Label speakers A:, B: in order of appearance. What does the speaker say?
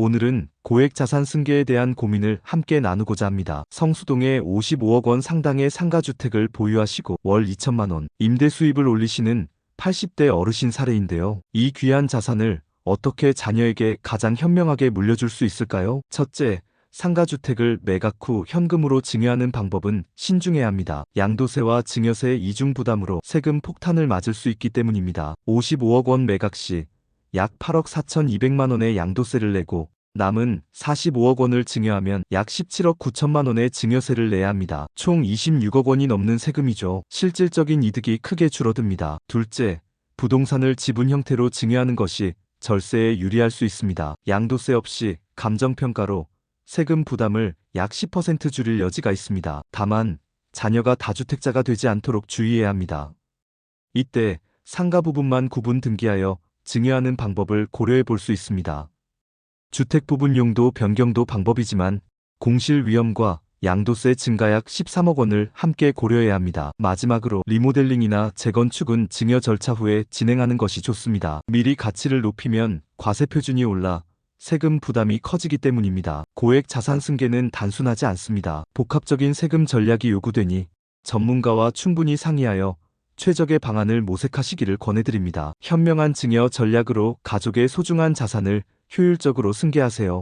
A: 오늘은 고액 자산 승계에 대한 고민을 함께 나누고자 합니다. 성수동에 55억 원 상당의 상가주택을 보유하시고 월 2천만 원 임대 수입을 올리시는 80대 어르신 사례인데요. 이 귀한 자산을 어떻게 자녀에게 가장 현명하게 물려줄 수 있을까요? 첫째, 상가주택을 매각 후 현금으로 증여하는 방법은 신중해야 합니다. 양도세와 증여세 이중 부담으로 세금 폭탄을 맞을 수 있기 때문입니다. 55억 원 매각 시 약 8억 4,200만 원의 양도세를 내고 남은 45억 원을 증여하면 약 17억 9천만 원의 증여세를 내야 합니다. 총 26억 원이 넘는 세금이죠. 실질적인 이득이 크게 줄어듭니다. 둘째, 부동산을 지분 형태로 증여하는 것이 절세에 유리할 수 있습니다. 양도세 없이 감정평가로 세금 부담을 약 10% 줄일 여지가 있습니다. 다만 자녀가 다주택자가 되지 않도록 주의해야 합니다. 이때 상가 부분만 구분 등기하여 증여하는 방법을 고려해 볼 수 있습니다. 주택 부분 용도 변경도 방법이지만 공실 위험과 양도세 증가 약 13억 원을 함께 고려해야 합니다. 마지막으로 리모델링이나 재건축은 증여 절차 후에 진행하는 것이 좋습니다. 미리 가치를 높이면 과세 표준이 올라 세금 부담이 커지기 때문입니다. 고액 자산 승계는 단순하지 않습니다. 복합적인 세금 전략이 요구되니 전문가와 충분히 상의하여 최적의 방안을 모색하시기를 권해드립니다. 현명한 증여 전략으로 가족의 소중한 자산을 효율적으로 승계하세요.